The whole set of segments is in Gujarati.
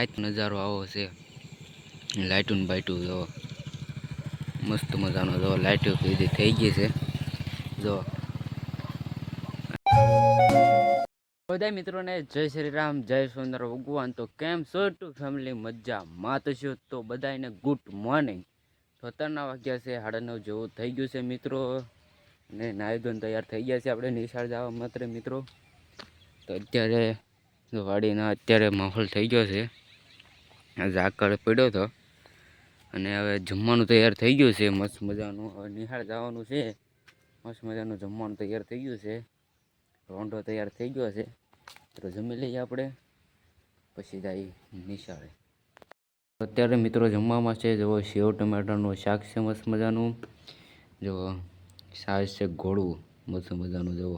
નજારો આવો છે. લાઇટું બાઇટું જો મસ્ત મજાનો જો લાઇટો બધી થઈ ગઈ છે. જો. બધા મિત્રોને જય શ્રી રામ, જય સુંદર ભગવાન. તો કેમ છો? ટુ ફેમિલી મજા માત છો? તો બધાને ગુડ મોર્નિંગ. તો અત્યારના વાગ્યા છે સાડા નવ જેવું થઈ ગયું છે મિત્રો. ને નાહી ધોઈને તૈયાર થઈ ગયા છે આપણે નિશાળ જવા માત્ર મિત્રો. તો અત્યારે વાડીના અત્યારે માહોલ થઈ ગયો છે. ઝાકળ પડ્યો હતો અને હવે જમવાનું તૈયાર થઈ ગયું છે. મસ્ત મજાનું. હવે નિહાળ જવાનું છે. મસ્ત મજાનું જમવાનું તૈયાર થઈ ગયું છે. રોંઢો તૈયાર થઈ ગયો છે. તો જમી લઈએ આપણે. પછી જાય નિશાળે. અત્યારે મિત્રો જમવામાં છે જો સેવ ટમેટાનું શાક છે, મસ્ત મજાનું. જો સાજ છે ઘોળું મસ્ત મજાનું, જુઓ.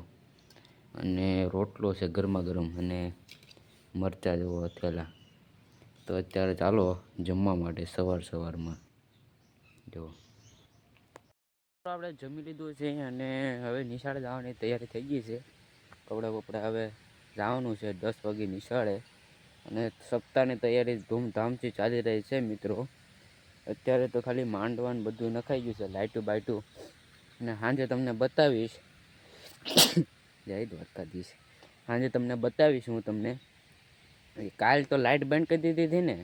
અને રોટલો છે, ગરમા ગરમ. અને મરચાં જેવો અથેલા તો અત્યારે ચાલો જમવા માટે સવાર સવારમાં. જો. આપણે જમી લીધું છે અને હવે નિશાળે જવાની તૈયારી થઈ ગઈ છે. કપડાં બપડા હવે જવાનું છે દસ વાગે નિશાળે. અને સપ્તાહની તૈયારી ધૂમધામથી ચાલી રહી છે મિત્રો. અત્યારે તો ખાલી માંડવાનું બધું નખાઈ ગયું છે લાઇટું બાઇટું અને સાંજે તમને બતાવીશ. જય દ્વારકાધીશ. સાંજે તમને બતાવીશ હું તમને કાલ તો લાઇટ બંધ કરી દીધી હતી ને,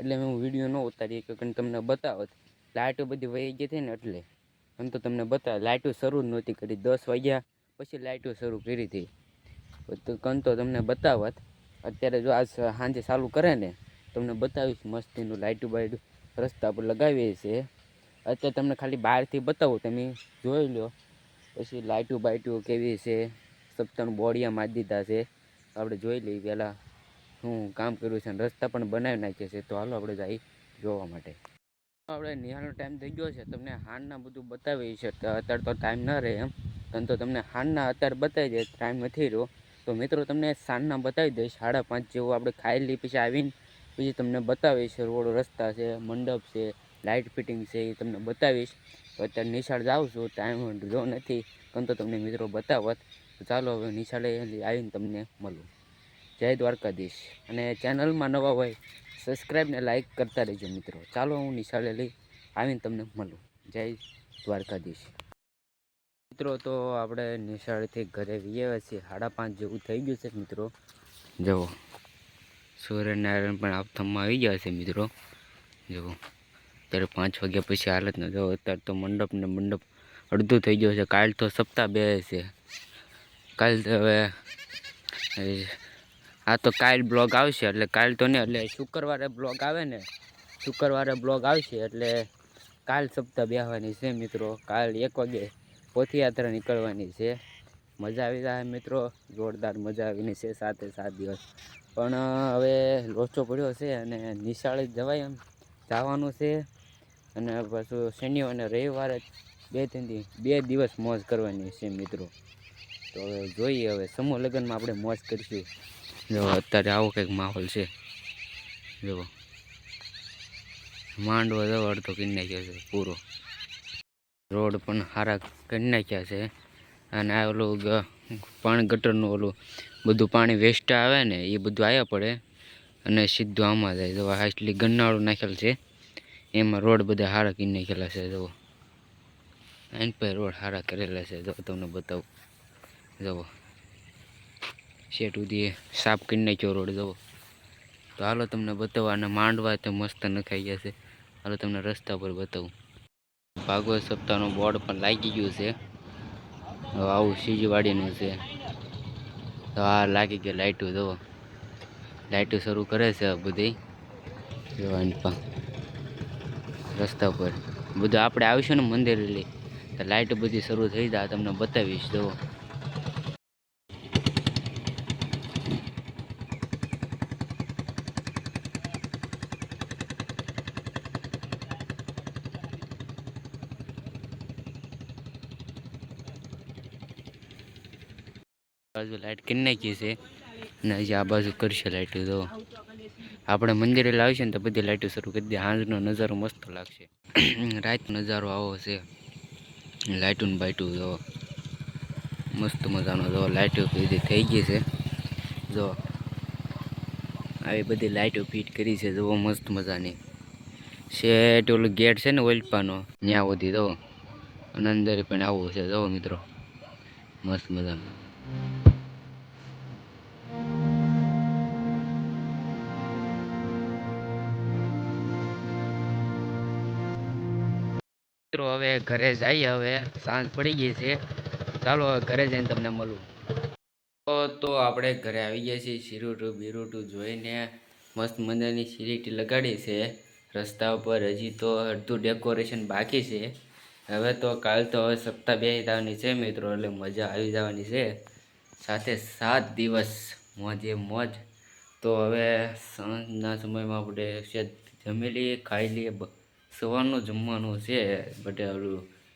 એટલે હું વીડિયો ન ઉતારી કે તમને બતાવત લાઇટો બધી વહી ગઈ હતી ને એટલે, એમ તો તમને બતાવે. લાઇટો શરૂ જ નહોતી કરી. દસ વાગ્યા પછી લાઇટો શરૂ કરી હતી. કન તો તમને બતાવત. અત્યારે જો આજ સાંજે ચાલુ કરે ને, તમને બતાવીશ મસ્તીનું લાઇટું બાઇટું રસ્તા પર લગાવીએ છીએ. અત્યારે તમને ખાલી બહારથી બતાવું. તમે જોઈ લો. પછી લાઇટું બાઇટું કેવી છે? સપ્તાહનું બોડિયા મારી દીધા છે. આપણે જોઈ લઈએ પહેલાં. શું કામ કર્યું છે અને રસ્તા પણ બનાવી નાખ્યા છે, તો હાલો આપણે જઈ જોવા માટે. આપણે નિહાળનો ટાઈમ થઈ ગયો છે, તમને હાનના બધું બતાવી છે અત્યારે તો ટાઈમ ન રહે એમ. કારણ તો તમને હાનના અત્યારે બતાવી દે ટાઈમ નથી રહ્યો. તો મિત્રો, તમને સાંજના બતાવી દઈશ સાડા પાંચ જેવું આપણે ખાઈ લઈ પછી આવીને પછી તમને બતાવીશ રોડ, રસ્તા છે, મંડપ છે લાઇટ ફિટિંગ છે, એ તમને બતાવીશ. તો અત્યારે નિશાળ જાઉં છું ટાઈમ જો નથી. પણ તો તમને મિત્રો બતાવત. તો ચાલો હવે નિશાળે આવીને તમને મળું. જય દ્વારકાધીશ. અને ચેનલમાં નવા હોય સબસ્ક્રાઈબ ને લાઈક કરતા રહેજો મિત્રો. ચાલો હું નિશાળે લઈ આવીને તમને મળું. જય દ્વારકાધીશ. મિત્રો, તો આપણે નિશાળથી ઘરે વિયેવા છીએ. સાડા પાંચ જેવું થઈ ગયું છે મિત્રો. જુઓ, સૂર્યનારાયણ પણ આફથમમાં આવી ગયા છે મિત્રો. જુઓ, અત્યારે પાંચ વાગ્યા પછી હાલત ન જુઓ. અત્યારે તો મંડપ ને મંડપ અડધું થઈ ગયો છે. કાલ તો સપ્તાહ બે છે. કાલ તો હવે આ તો કાલ બ્લોગ આવશે, એટલે કાલ તો નહીં, એટલે શુક્રવારે બ્લોગ આવે ને, શુક્રવારે બ્લોગ આવશે, એટલે કાલ સપ્તાહ બેહવાની છે મિત્રો. કાલ એક વાગે પોથયાત્રા નીકળવાની છે. મજા આવી જાય મિત્રો, જોરદાર મજા આવીની છે સાતે સાત દિવસ. પણ હવે લોચો પડ્યો છે અને નિશાળે જવાય એમ. જવાનું છે અને પાછું શનિ અને રવિવારે બે ત્રણ બે દિવસ મોજ કરવાની છે મિત્રો. તો હવે જોઈએ, હવે સમૂહ લગ્નમાં આપણે મોજ કરીશું. જો અત્યારે આવો કંઈક માહોલ છે. જુઓ. માંડવો જવો અડધો કરી નાખ્યો છે પૂરો. રોડ પણ સારા કરી નાખ્યા છે. અને આ ઓલું પાણી ગટરનું ઓલું બધું પાણી વેસ્ટ આવે ને એ બધું આવ્યા પડે. અને સીધું આમાં જાય. જો હાસ્ટલી ગન્નાળું નાખેલ છે. એમાં રોડ બધા સારા કરી નાખેલા છે. જુઓ. એન પર રોડ સારા કરેલા છે. જો તમને બતાવું. જુઓ. શેઠ સુધી સાફ કરી નાખ્યો રોડ જુઓ તો હાલો તમને બતાવવા અને માંડવા તો મસ્ત નખાઈ ગયા છે. હાલો તમને રસ્તા પર બતાવું. ભાગવત સપ્તાહનો બોર્ડ પણ લાગી ગયું છે. હવે આવું સીજવાડીનું છે. તો આ લાગી ગયું લાઇટું જવો. લાઇટું શરૂ કરે છે બધી. જોવાની પણ. રસ્તા પર. બધું આપણે આવીશું ને મંદિર લઈ તો લાઇટ બધી શરૂ થઈ જાય તમને બતાવીશ જુઓ બાજુ લાઇટ કરી નાખી છે. અને હજી આ બાજુ કરશે લાઇટ તો. આપણે મંદિરે લાવીશું ને તો બધી લાઇટો શરૂ કરી દે. હાંજનો નજારો મસ્ત લાગશે. રાતનો નજારો આવો છે. લાઇટું બાઇટું જો. મસ્ત મજાનો જો લાઇટો બધી થઈ ગઈ છે. જો. આવી બધી લાઇટો ફિટ કરી છે. જુઓ મસ્ત મજાની. શેટ ઓલું ગેટ છે ને ઓલપાનો, ત્યાં સુધી જો. અને અંદર પણ આવો છે. જુઓ મિત્રો. મસ્ત મજાનું. મિત્રો, હવે ઘરે જઈએ, હવે સાંજ પડી ગઈ છે. ચાલો હવે ઘરે જઈને તમને મળું. તો આપણે ઘરે આવી ગયા છીએ શીરુટું બીરુટું જોઈને મસ્ત મજાની સિરીટી લગાડી છે. રસ્તા ઉપર હજી તો અડધું ડેકોરેશન બાકી છે. હવે તો કાલ તો હવે સપ્તાહ બે જવાની છે મિત્રો, એટલે મજા આવી જવાની છે. સાથે સાત દિવસ મોજે મોજ. તો હવે સાંજના સમયમાં આપણે જમી લઈએ, ખાઈ લઈએ સવારનું જમવાનું છે, બટે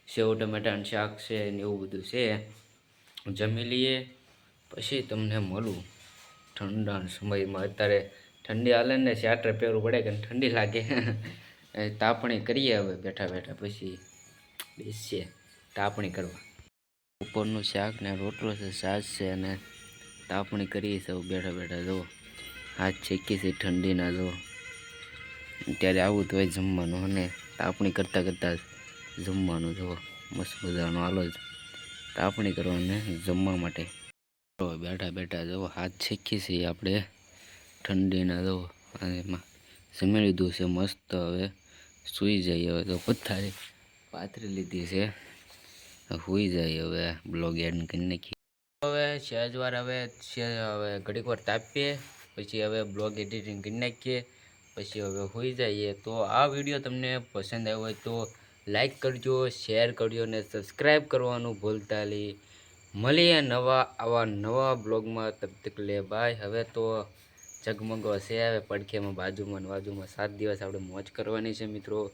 સેવ ટમેટાનું શાક છે ને એવું બધું છે. જમી લઈએ, પછી તમને મળું. ઠંડા સમયમાં અત્યારે ઠંડી હાલે ને સ્વેટર પહેરવું પડે કે ઠંડી લાગે. તાપણી કરીએ હવે બેઠા બેઠા, પછી બેસીએ. તાપણી કરવા. ઉપરનું શાક ને રોટલો છે છાશ છે અને તાપણી કરીએ સૌ બેઠા બેઠા, જુઓ. હાથ છેકી છે ઠંડીના, જુઓ. ત્યારે આવું તો જમવાનું, અને તાપણી કરતાં કરતાં જમવાનું જુઓ, મસ્ત મજાનો હાલો જ. તાપણી કરવાને જમવા માટે. બેઠા બેઠા જુઓ, હાથ શેકી છીએ આપણે. ઠંડીના જુઓ, અને એમાં જમી લીધું છે મસ્ત. હવે સૂઈ જઈએ હવે તો પથારી પાથરી લીધી છે. સુઈ જાય હવે બ્લોગ એડ કરી નાખીએ. હવે સહેજવાર હવે હવે ઘડીક વાર તાપીએ, પછી હવે બ્લોગ એડિટિંગ કરી નાખીએ. પછી હવે હોઈ જઈએ તો આ વીડિયો તમને પસંદ આવ્યો હોય તો લાઈક કરજો, શેર કરજો અને સબસ્ક્રાઈબ કરવાનું ભૂલતા નહીં. મળીએ નવા, આવા નવા બ્લોગમાં. તબ તક લે બાય. હવે તો જગમગો છે હવે પડખેમાં, બાજુમાં બાજુમાં સાત દિવસ આપણે મોજ કરવાની છે મિત્રો.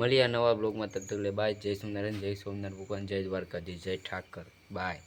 મળીએ નવા બ્લોગમાં. તબ તક લે બાય. જય સોમનારાયણ જય સોમનાથ ભગવાન, જય દ્વારકાજી જય ઠાકર. બાય.